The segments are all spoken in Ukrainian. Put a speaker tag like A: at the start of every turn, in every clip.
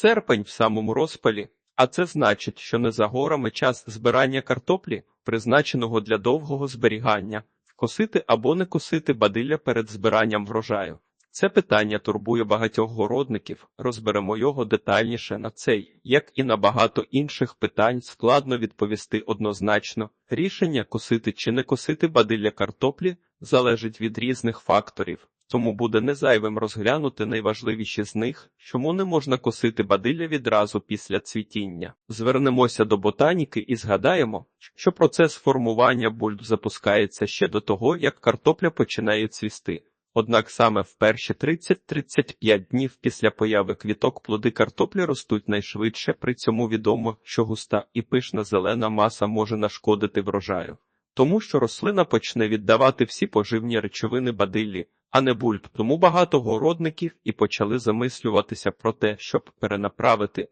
A: Серпень в самому розпалі, а це значить, що не за горами час збирання картоплі, призначеного для довгого зберігання, косити або не косити бадилля перед збиранням врожаю. Це питання турбує багатьох городників. Розберемо його детальніше на цей, як і на багато інших питань, складно відповісти однозначно. Рішення косити чи не косити бадилля картоплі залежить від різних факторів. Тому буде незайвим розглянути найважливіші з них, чому не можна косити бадилля відразу після цвітіння. Звернемося до ботаніки і згадаємо, що процес формування бульб запускається ще до того, як картопля починає цвісти. Однак саме в перші 30-35 днів після появи квіток плоди картоплі ростуть найшвидше, при цьому відомо, що густа і пишна зелена маса може нашкодити врожаю, тому що рослина почне віддавати всі поживні речовини бадиллі, а не бульб. Тому багато городників і почали замислюватися про те, щоб перенаправити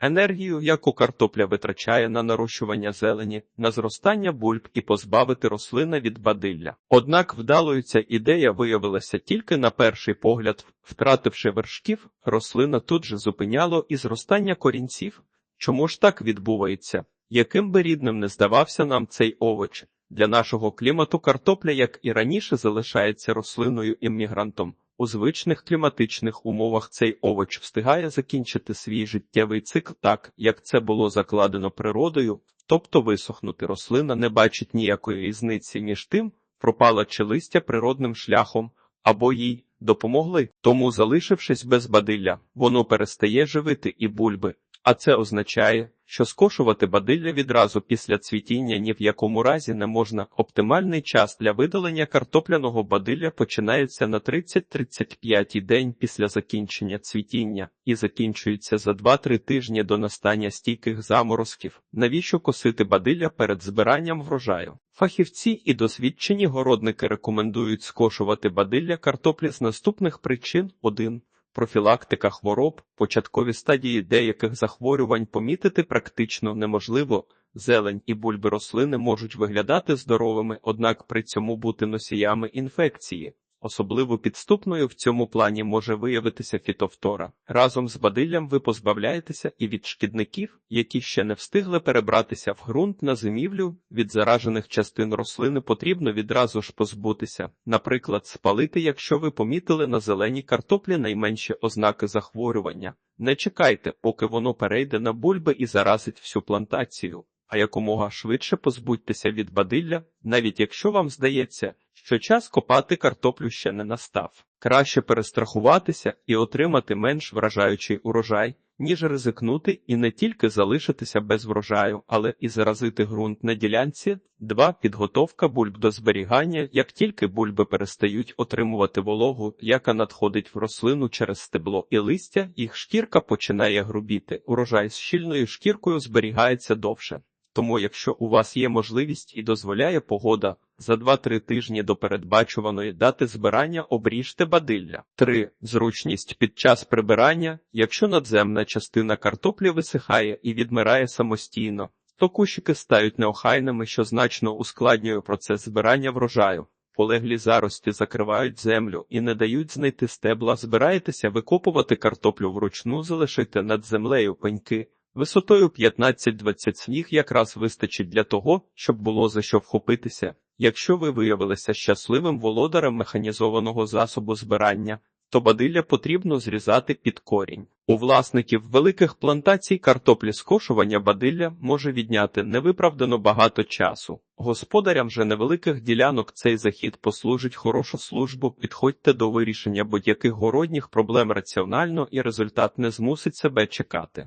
A: енергію, яку картопля витрачає на нарощування зелені, на зростання бульб і позбавити рослини від бадилля. Однак вдалою ця ідея виявилася тільки на перший погляд, втративши вершків, рослина тут же зупиняло і зростання корінців. Чому ж так відбувається? Яким би рідним не здавався нам цей овоч, для нашого клімату картопля, як і раніше, залишається рослиною іммігрантом. У звичних кліматичних умовах цей овоч встигає закінчити свій життєвий цикл так, як це було закладено природою, тобто висохнути рослина не бачить ніякої різниці між тим, пропала чи листя природним шляхом, або їй допомогли. Тому, залишившись без бадилля, воно перестає живити і бульби. А це означає, що скошувати бадилля відразу після цвітіння ні в якому разі не можна. Оптимальний час для видалення картопляного бадилля починається на 30-35 день після закінчення цвітіння і закінчується за 2-3 тижні до настання стійких заморозків. Навіщо косити бадилля перед збиранням врожаю? Фахівці і досвідчені городники рекомендують скошувати бадилля картоплі з наступних причин 1 профілактика хвороб, початкові стадії деяких захворювань помітити практично неможливо. Зелень і бульби рослини можуть виглядати здоровими, однак при цьому бути носіями інфекції. Особливо підступною в цьому плані може виявитися фітовтора. Разом з бадиллям ви позбавляєтеся і від шкідників, які ще не встигли перебратися в ґрунт на зимівлю. Від заражених частин рослини потрібно відразу ж позбутися, наприклад, спалити, якщо ви помітили на зеленій картоплі найменші ознаки захворювання. Не чекайте, поки воно перейде на бульби і заразить всю плантацію. А якомога швидше позбудьтеся від бадилля, навіть якщо вам здається, що час копати картоплю ще не настав. Краще перестрахуватися і отримати менш вражаючий урожай, ніж ризикнути і не тільки залишитися без врожаю, але і заразити ґрунт на ділянці. 2. підготовка бульб до зберігання. Як тільки бульби перестають отримувати вологу, яка надходить в рослину через стебло і листя, їх шкірка починає грубіти. Урожай з щільною шкіркою зберігається довше. Тому, якщо у вас є можливість і дозволяє погода, за 2-3 тижні до передбачуваної дати збирання обріжте бадилля. 3. Зручність під час прибирання. Якщо надземна частина картоплі висихає і відмирає самостійно, то кущики стають неохайними, що значно ускладнює процес збирання врожаю. Полеглі зарості закривають землю і не дають знайти стебла. Збираєтеся викопувати картоплю вручну, залишити над землею пеньки. Висотою 15-20 сніг якраз вистачить для того, щоб було за що вхопитися. Якщо ви виявилися щасливим володарем механізованого засобу збирання, то бадилля потрібно зрізати під корінь. У власників великих плантацій картоплі скошування бадилля може відняти невиправдано багато часу. Господарям же невеликих ділянок цей захід послужить хорошу службу. Підходьте до вирішення будь-яких городніх проблем раціонально, і результат не змусить себе чекати.